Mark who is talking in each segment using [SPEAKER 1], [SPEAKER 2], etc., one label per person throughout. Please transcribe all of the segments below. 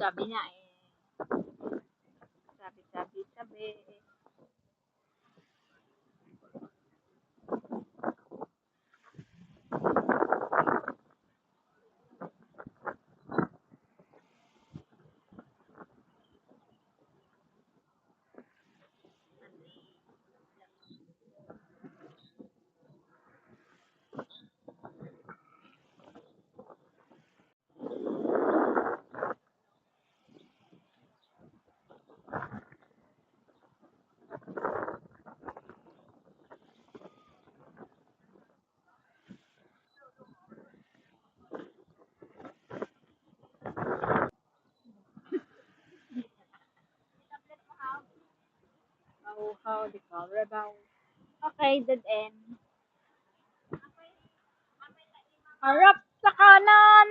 [SPEAKER 1] giảm đi lại How, how the color about. Okay, dead end. Harap sa kanan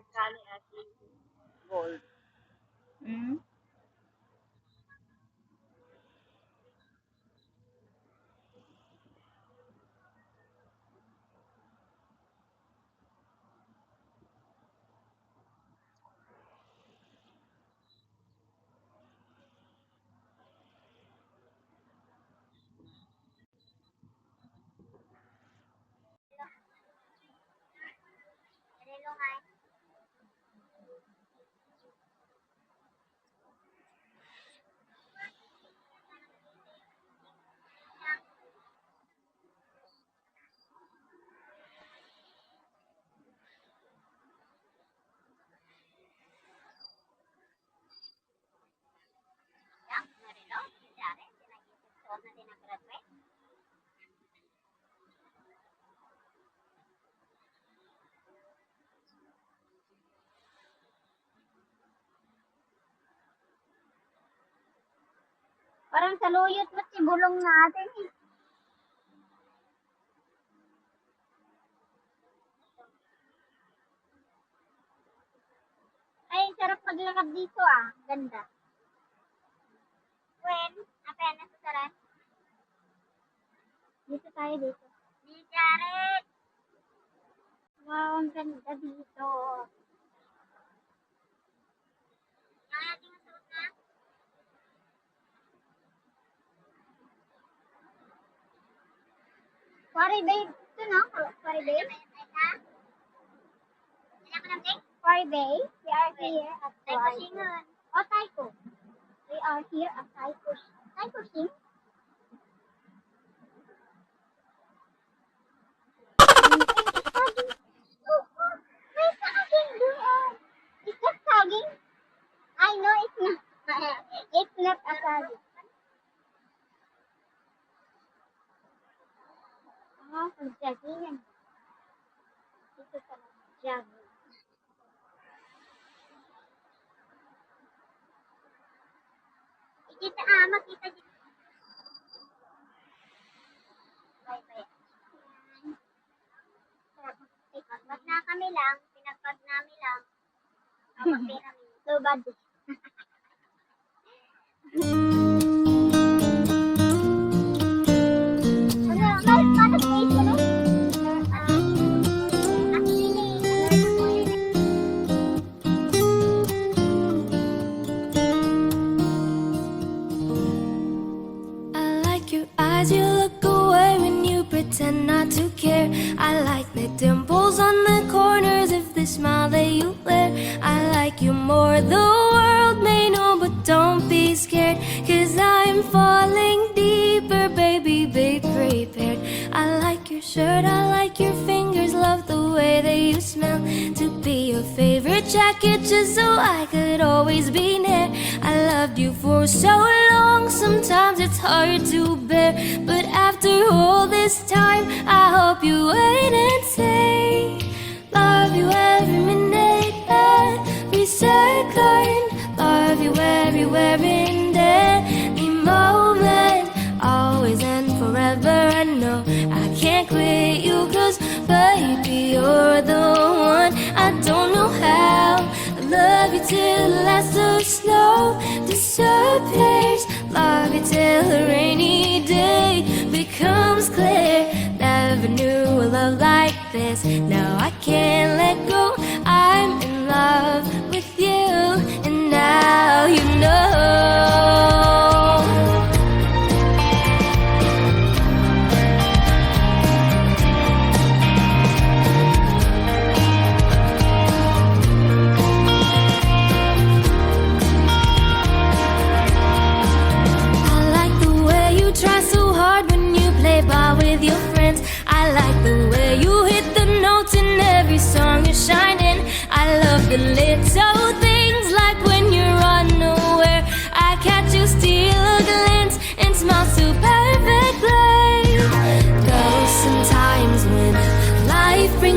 [SPEAKER 1] Uncanny Athlete Gold. Hmm?
[SPEAKER 2] Parang saluyot mo si bulong natin eh. Ay, sarap maglakad dito ah. Ganda. When? Apen, nasa saran? Dito tayo dito. Di Jared! Wow, ang ganda dito. Ating Quarry Bay. Ito no? Quarry Bay. Quarry Bay. We are here at Quarry Bay. Oh, Taiko. We are here at Taiko. Taiko Sing. Is that tagging? I know it's not. it's not a tagging. makita dito. Pinagbag na kami lang. Pinagbag namin lang. Ang
[SPEAKER 3] pinamin. So bad. That you. I like you more, the world may know, but don't be scared. Cause I'm falling deeper, baby, be prepared. I like your shirt, I like your fingers, love the way that you smell. To be your favorite jacket, just so I could always be near. I loved you for so long, sometimes it's hard to bear. But after all this time, I hope you wait and say, Love you every everywhere in every moment. Always and forever. I know I can't quit you, cause baby, you're the one. I don't know how. I love you till the last of snow disappears. Love you till the rainy day becomes clear. Never knew a love like this. Now I can't let go. I'm in love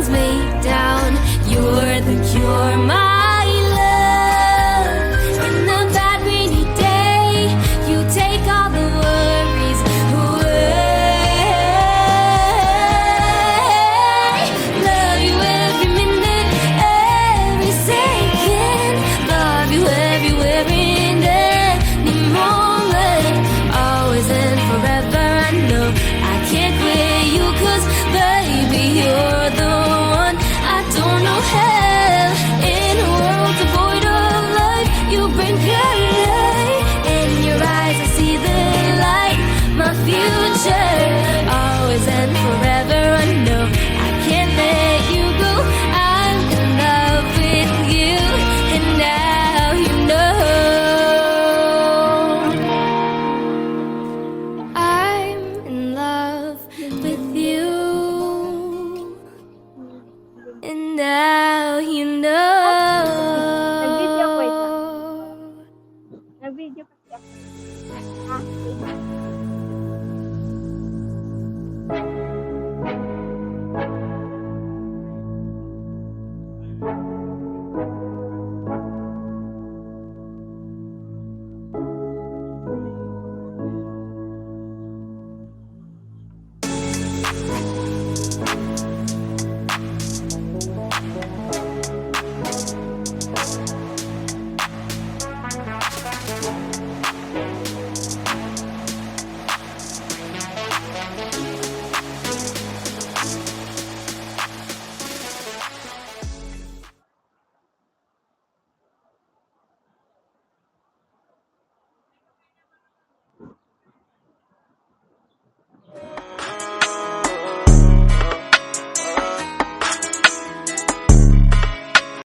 [SPEAKER 3] brings me down, you're the cure, my love. In the bad rainy day, you take all the worries away. Love you every minute, every second. Love you everywhere in any moment. Always and forever, I know I can't quit you, cause baby, you're now